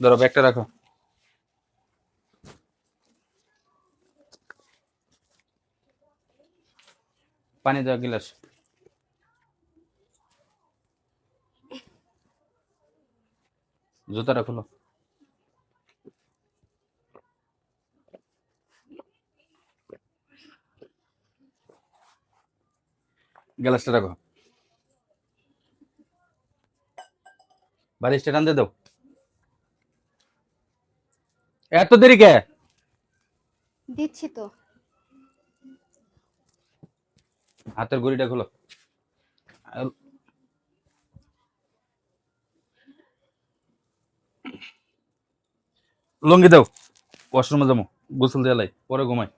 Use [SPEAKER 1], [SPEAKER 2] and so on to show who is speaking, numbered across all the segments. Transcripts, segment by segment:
[SPEAKER 1] ধরো ব্যাগটা রাখো। পানি দাও গিলাস। জুতাটা খুলো। গ্লাসটা রাখো। বালিশটা টানতে দাও। এত দেরি কে?
[SPEAKER 2] দিচ্ছি তো।
[SPEAKER 1] হাতের ঘড়িটা খোলো। লঙ্গি দাও। ওয়াশরুমে যাব। গোসল দিয়ে পরে ঘুমাই।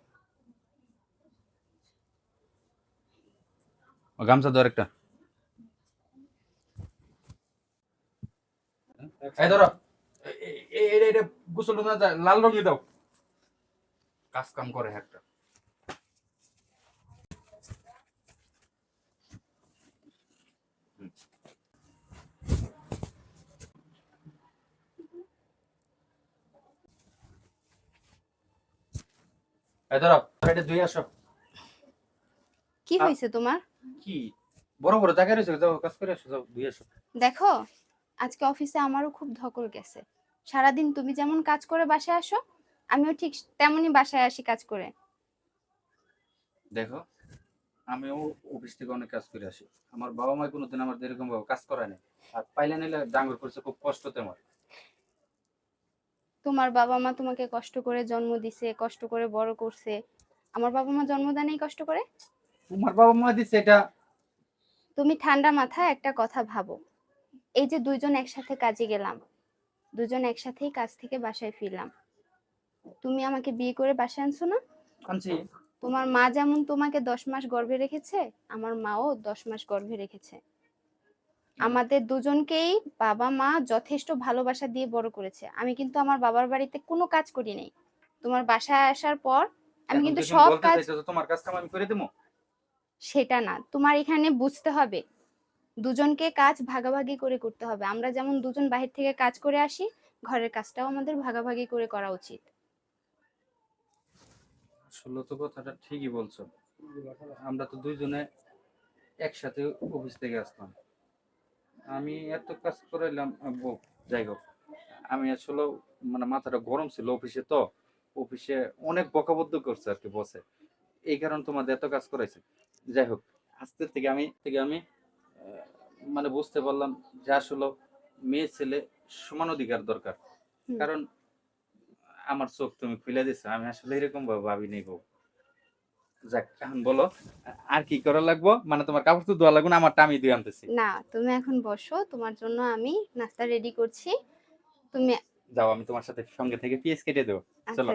[SPEAKER 1] গামছা দাও একটা। এই ধরো। এ- এ- এ- এটা গোসল না লাল রঙে দাও। কাজ কাম করে একটা। ধরো এটা ধুই আসো।
[SPEAKER 2] কি
[SPEAKER 1] আ-
[SPEAKER 2] হয়েছে তোমার?
[SPEAKER 1] কি? বড় বড় জায়গায় রয়েছে যাও কাজ করে আসো যাও আসো।
[SPEAKER 2] দেখো আজকে অফিসে আমারও খুব ধকল গেছে। সারাদিন তুমি যেমন কাজ করে বাসায় আসো আমিও ঠিক তেমনই বাসায় আসি কাজ করে।
[SPEAKER 1] দেখো আমিও অফিস থেকে অনেক কাজ করে আসি। আমার বাবা মা কোনোদিন আমার এরকম ভাবে কাজ করায় নাই। আর পাইলে নিলে ডাঙ্গর করছে খুব কষ্টতে আমার।
[SPEAKER 2] তোমার বাবা মা তোমাকে কষ্ট করে জন্ম দিছে কষ্ট করে বড় করছে। আমার বাবা মা জন্ম দেয় কষ্ট করে?
[SPEAKER 1] তোমার বাবা মা দিছে এটা।
[SPEAKER 2] তুমি ঠান্ডা মাথায় একটা কথা ভাবো। এই যে দুইজন একসাথে কাজে গেলাম দুজন একসাথেই কাজ থেকে বাসায় ফিরলাম। তুমি আমাকে বিয়ে করে বাসায় আনছো না?
[SPEAKER 1] আনছি।
[SPEAKER 2] তোমার মা যেমন তোমাকে দশ মাস গর্ভে রেখেছে আমার মাও দশ মাস গর্ভে রেখেছে। আমাদের দুজনকেই বাবা মা যথেষ্ট ভালোবাসা দিয়ে বড় করেছে। আমি কিন্তু আমার বাবার বাড়িতে কোনো কাজ করি নাই। তোমার বাসায় আসার পর আমি কিন্তু সব কাজ
[SPEAKER 1] তোমার কাজ কাম আমি করে দেবো
[SPEAKER 2] সেটা না। তোমার এখানে বুঝতে হবে দুজনকে কাজ ভাগাভাগি করে করতে হবে। আমরা যেমন দুজন বাহির থেকে কাজ করে আসি, ঘরের কাজটাও আমাদের ভাগাভাগি করে করা উচিত।
[SPEAKER 1] আসলে তো কথাটা ঠিকই বলছো। আমরা তো দুইজনে একসাথে অফিস থেকে আসলাম। আমি এত কাজ করাইলাম যাই হোক। আমি আসলে মানে মাথাটা গরম ছিল অফিসে তো। অফিসে অনেক বকাবদ্ধ করছে আর কি বসে এই কারণে তোমাদের এত কাজ করাইছে। যাই হোক, আজকের থেকে আমি থেকে আমি মানে বুঝতে পারলাম যে আসলে মেয়ে ছেলে সমান অধিকার দরকার। কারণ আমার চোখ তুমি খুলে দিছো আমি আসলে এরকম ভাবে ভাবি নেই বউ। যাক এখন বলো আর কি করা লাগবো? মানে তোমার কাপড় তো ধোয়া লাগবে না আমারটা আমি দিয়ে আনতেছি।
[SPEAKER 2] না তুমি এখন বসো তোমার জন্য আমি নাস্তা রেডি করছি। তুমি
[SPEAKER 1] যাও আমি তোমার সাথে সঙ্গে থেকে পিএস কেটে দেবো।
[SPEAKER 2] আচ্ছা
[SPEAKER 1] চলো।